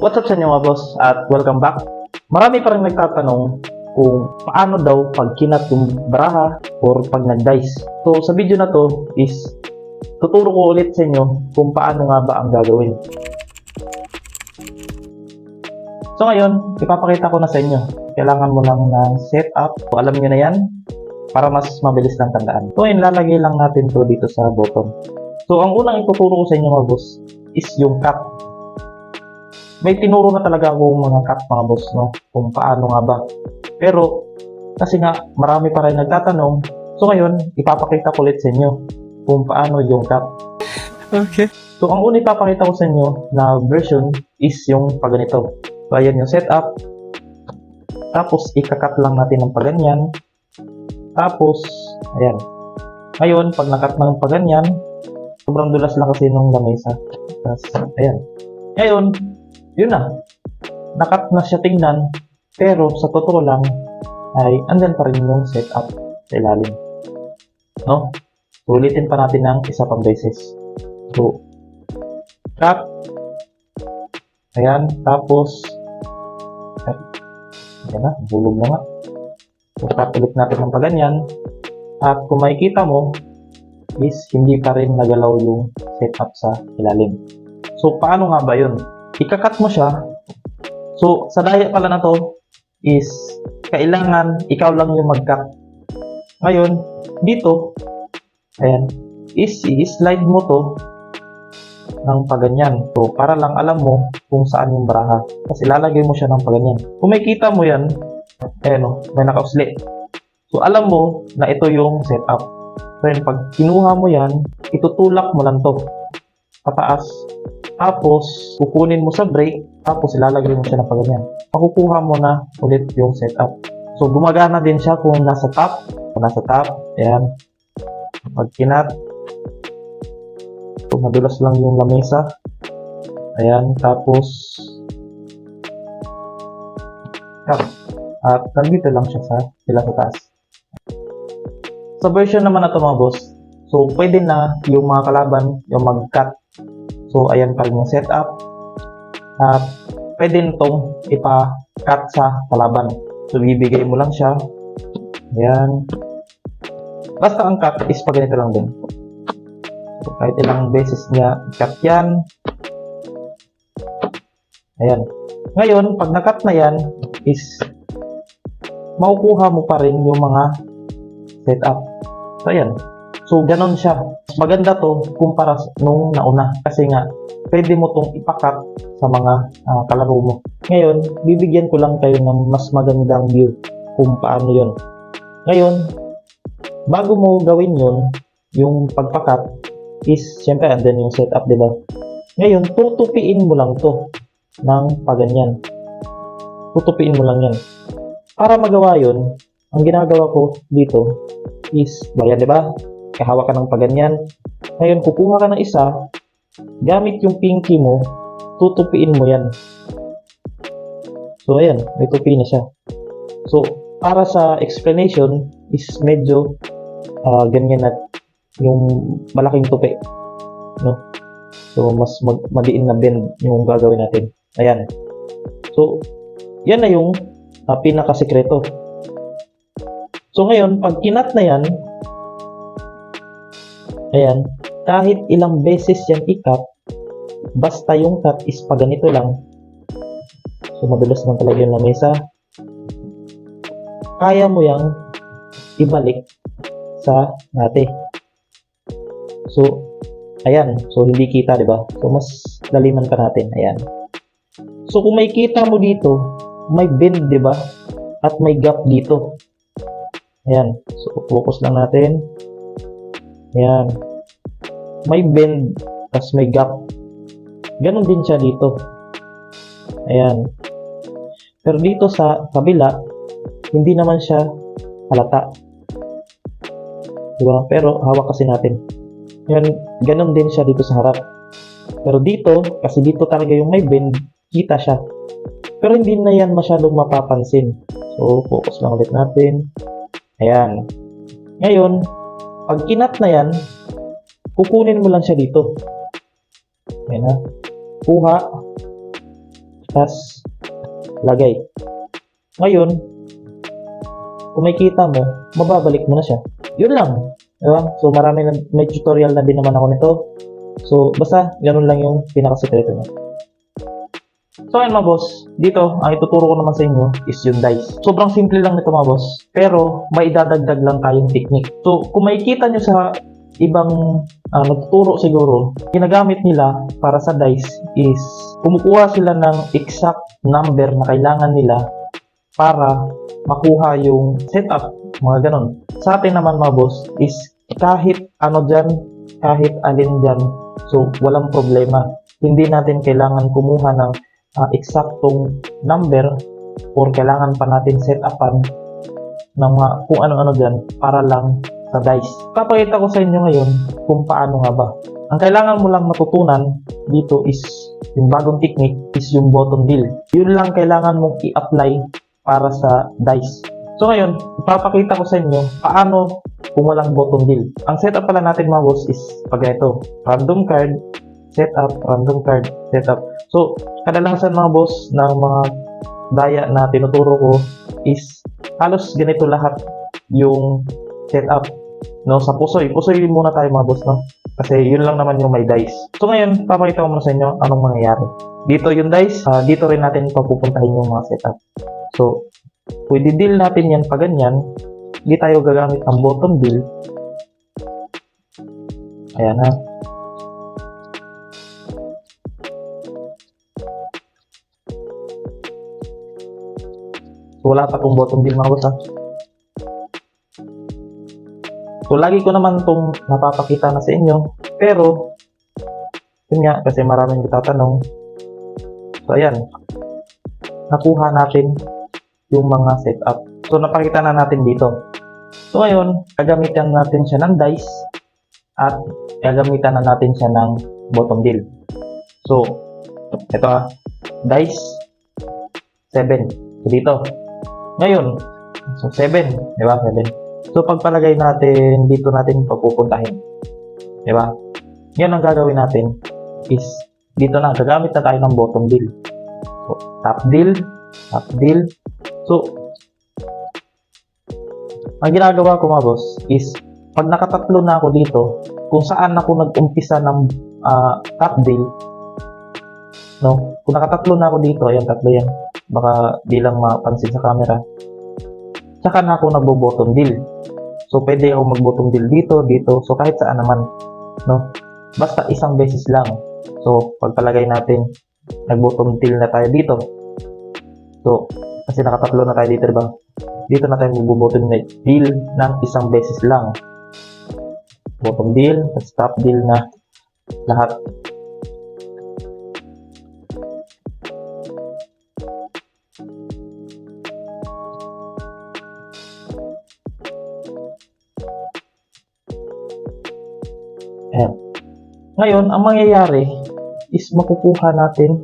What's up sa inyo mga boss at welcome back. Marami pa rin nagtatanong kung paano daw pag kinat yung baraha or pag nag-dice. So sa video na to is tuturo ko ulit sa inyo kung paano nga ba ang gagawin. So ngayon, ipapakita ko na sa inyo. Kailangan mo lang ng setup. So, alam nyo na yan para mas mabilis lang tandaan. So ngayon, lalagay lang natin to dito sa bottom. So ang unang ituturo ko sa inyo mga boss is yung cut may tinuro na talaga akong mga cut mga boss, no? Kung paano nga ba. Pero, kasi nga, marami pa rin nagtatanong. So ngayon, ipapakita ko ulit sa inyo kung paano yung cut. Okay. So, ang una ipapakita ko sa inyo na version is yung paganito. So, ayan yung setup. Tapos, ikakat lang natin ng paganyan. Tapos, ayan. Ngayon, pag nakat ng paganyan, sobrang dulas lang kasi nung lamesa. Tapos, ayan. Ngayon, yun na. Nakat na siya tingnan, pero sa totoo lang, ay andyan pa rin yung setup sa ilalim. No? Ulitin pa natin ng isa pang beses. So, cut. Ayan, tapos, ay, ayan na, bulog na nga. So, cut ulit natin ng paganyan. At kung makikita mo, is hindi pa rin nagalaw yung setup sa ilalim. So, paano nga ba yun? Ikakat mo siya. So, sa daya pala na to, is kailangan ikaw lang yung mag-cut. Ngayon, dito, ayan, is i-slide mo to ng paganyan. So, para lang alam mo kung saan yung baraha. Tapos ilalagay mo siya ng paganyan. Kung makikita mo yan, ayan o, may nakausli. So, alam mo na ito yung setup. Yun, pag kinuha mo yan, itutulak mo lang to. Pataas. Tapos, kukunin mo sa brake, tapos ilalagay mo siya ng paganyan. Makukuha mo na ulit yung setup. So, gumagana din siya kung nasa top. Kung nasa top, ayan. Pag kinat, So, madulas lang yung lamesa. Ayan, tapos cut. At nandito lang siya sa sila sa taas. Sa version naman na to mga boss, so pwede na yung mga kalaban yung mag-cut. So, ayan pa rin yung setup. At pwede nitong ipa-cut sa kalaban. So, bibigay mo lang siya. Ayan. Basta ang cut is pag ganito lang din. So, kahit ilang beses niya i-cut yan. Ayan. Ngayon, pag na-cut na yan, is makukuha mo pa rin yung mga setup. So, ayan. So, ganon siya. Maganda to kumpara nung nauna. Kasi nga, pwede mo tong ipakat sa mga ah, kalaro mo. Ngayon, bibigyan ko lang kayo ng mas magandang view kung paano yun. Ngayon, bago mo gawin yun, yung pagpakat, is, syempre, andun yung setup, di ba? Ngayon, tutupiin mo lang to ng paganyan. Tutupiin mo lang yan. Para magawa yun, ang ginagawa ko dito is, bayan, di ba? Kahawak ka ng paganyan. Ngayon, kukuha ka ng isa, gamit yung pinky mo, tutupiin mo yan. So, ayan, may tupi na siya. So, para sa explanation, is medyo ah, ganyan na yung malaking tupi. No? So, mas mag maliin na bend yung gagawin natin. Ayan. So, yan na yung uh, pinakasikreto. So, ngayon, pag kinat na yan, ayan, kahit ilang beses yan i-cut, basta yung cut is pa ganito lang. So, madulas lang talaga yung lamesa. Kaya mo yang ibalik sa nate. So, ayan. So, hindi kita, di ba? So, mas laliman pa natin. Ayan. So, kung may kita mo dito, may bend, di ba? At may gap dito. Ayan. So, focus lang natin. Ayan. May bend, tas may gap. Ganon din siya dito. Ayan. Pero dito sa kabila, hindi naman siya halata. Diba? Pero hawak kasi natin. Yan, ganun din siya dito sa harap. Pero dito, kasi dito talaga yung may bend, kita siya. Pero hindi na yan masyadong mapapansin. So, focus lang ulit natin. Ayan. Ngayon, pag kinat na yan, kukunin mo lang siya dito. Ayan na. Kuha. tas lagay. Ngayon, kung makikita mo, mababalik mo na siya. Yun lang. Diba? So, marami na, may tutorial na din naman ako nito. So, basta, ganun lang yung pinakasekreto niya. So, ayun mga boss, dito, ang ituturo ko naman sa inyo is yung dice. Sobrang simple lang nito mga boss, pero may idadagdag lang tayong technique. So, kung makikita nyo sa ibang ah, nagtuturo siguro, ginagamit nila para sa dice is kumukuha sila ng exact number na kailangan nila para makuha yung setup, mga ganun. Sa atin naman mga boss is kahit ano dyan, kahit alin dyan, so walang problema. Hindi natin kailangan kumuha ng ah, eksaktong number or kailangan pa natin set upan ng mga kung ano-ano dyan para lang sa dice. Papakita ko sa inyo ngayon kung paano nga ba. Ang kailangan mo lang matutunan dito is yung bagong technique is yung bottom deal. Yun lang kailangan mong i-apply para sa dice. So ngayon, ipapakita ko sa inyo paano kung walang bottom deal. Ang setup pala natin mga boss is pag ito, random card, setup, random card, setup. So, kadalasan mga boss ng mga daya na tinuturo ko is halos ganito lahat yung setup. No, sa pusoy. Pusoy muna tayo mga boss, no? Kasi yun lang naman yung may dice. So ngayon, papakita ko muna sa inyo anong mangyayari. Dito yung dice, ah, dito rin natin papupuntahin yung mga setup. So, pwede deal natin yan pa ganyan. Hindi tayo gagamit ng bottom deal. Ayan na. So, wala pa tong bottom deal mga boss ha. So, lagi ko naman itong napapakita na sa inyo. Pero, yun nga, kasi maraming tatanong. So, ayan. Nakuha natin yung mga setup. So, napakita na natin dito. So, ngayon, gagamitan natin siya ng dice at gagamitan na natin siya ng bottom deal. So, ito ah, dice 7. So, dito. Ngayon, so 7, di ba? 7. So, pagpalagay natin, dito natin papupuntahin. Di ba? Ngayon, ang gagawin natin is, dito na, gagamit na tayo ng bottom deal. So, top deal, top deal. So, ang ginagawa ko mga boss is, pag nakatatlo na ako dito, kung saan ako nag-umpisa ng ah, top deal, no? Kung nakatatlo na ako dito, ayan, tatlo yan. Baka di lang mapansin sa camera. Tsaka na ako nagbo-bottom deal. So, pwede ako mag-bottom deal dito, dito. So, kahit saan naman, no? Basta isang beses lang. So, pagpalagay natin, nag-bottom deal na tayo dito. So, kasi nakatatlo na tayo dito, diba? Dito na tayo mag-bottom deal ng isang beses lang. Bottom deal, top deal na lahat. Ayan. Ngayon, ang mangyayari is makukuha natin,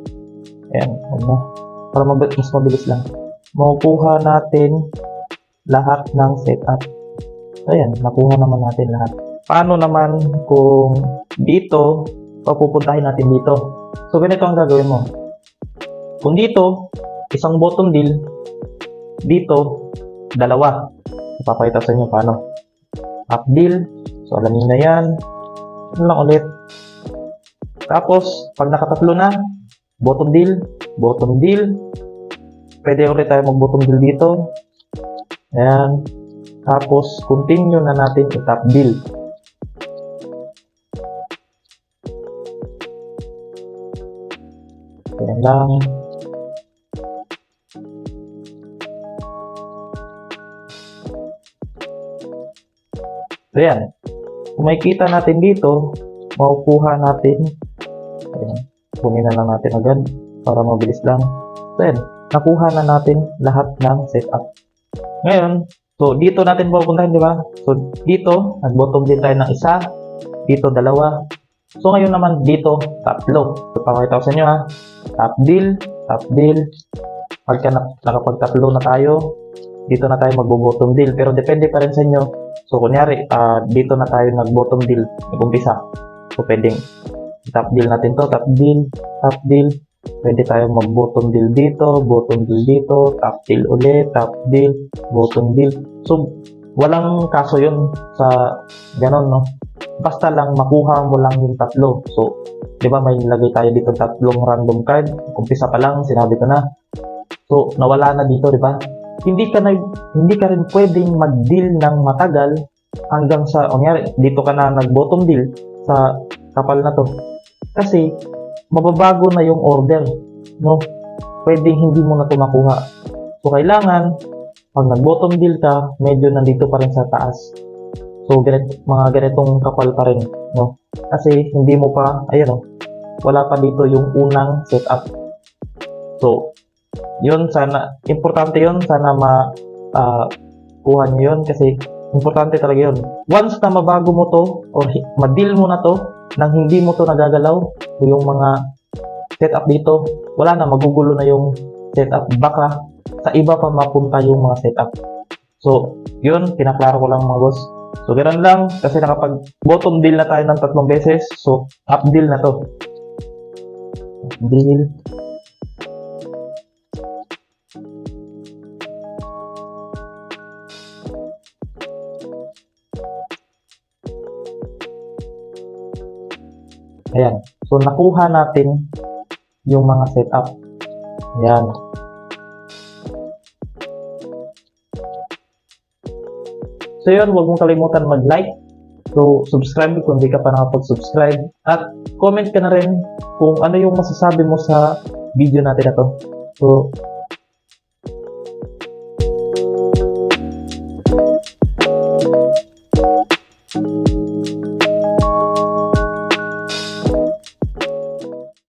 ayan, na, para mab- mas mabilis lang, makukuha natin lahat ng setup. Ayan, nakuha naman natin lahat. Paano naman kung dito, papupuntahin natin dito? So, ganito ang gagawin mo. Kung dito, isang bottom deal, dito, dalawa. Ipapakita sa inyo paano. Up deal, so alam niyo na yan. Ano lang ulit. Tapos, pag nakatatlo na, bottom deal, bottom deal. Pwede ulit tayo mag-bottom deal dito. Ayan. Tapos, continue na natin sa top deal. Ayan lang. So, yan. Kung makikita natin dito, makukuha natin. Ayan. Kunin na lang natin agad para mabilis lang. Yan. Nakuha na natin lahat ng setup. Ngayon, so dito natin pupuntahin, di ba? So, dito, nag-bottom din tayo ng isa. Dito, dalawa. So, ngayon naman dito, tatlo. So, pakita ko sa inyo ha. Top deal, top deal. Pagka na, nakapagtatlo na tayo, dito na tayo magbo-bottom deal. Pero depende pa rin sa inyo. So, kunyari, ah, dito na tayo nag-bottom deal, nag-umpisa. So, pwedeng top deal natin to, top deal, top deal. Pwede tayong mag-bottom deal dito, bottom deal dito, top deal ulit, top deal, bottom deal. So, walang kaso yun sa ganon, no? Basta lang makuha mo lang yung tatlo. So, di ba may nilagay tayo dito tatlong random card. Umpisa pa lang, sinabi ko na. So, nawala na dito, di ba? Hindi ka na, hindi ka rin pwedeng mag-deal ng matagal hanggang sa, o nyari, dito ka na nag-bottom deal sa kapal na to. Kasi, mababago na yung order, no? Pwedeng hindi mo na ito makuha. So, kailangan, pag nag-bottom deal ka, medyo nandito pa rin sa taas. So, ganit, mga ganitong kapal pa rin, no? Kasi, hindi mo pa, ayun, no? Wala pa dito yung unang setup. So, yun sana, importante yun, sana ma, ah, kuha nyo yun kasi importante talaga yun. Once na mabago mo to, or ma-deal mo na to, nang hindi mo to nagagalaw, yung mga setup dito, wala na, magugulo na yung setup. Baka sa iba pa mapunta yung mga setup. So, yun, pinaklaro ko lang mga boss. So, ganun lang, kasi nakapag bottom deal na tayo ng tatlong beses, so, up deal na to. Deal. Ayan. So, nakuha natin yung mga setup. Ayan. So, yun. Huwag mong kalimutan mag-like. So, subscribe kung di ka pa nakapag-subscribe. At comment ka na rin kung ano yung masasabi mo sa video natin na to. So,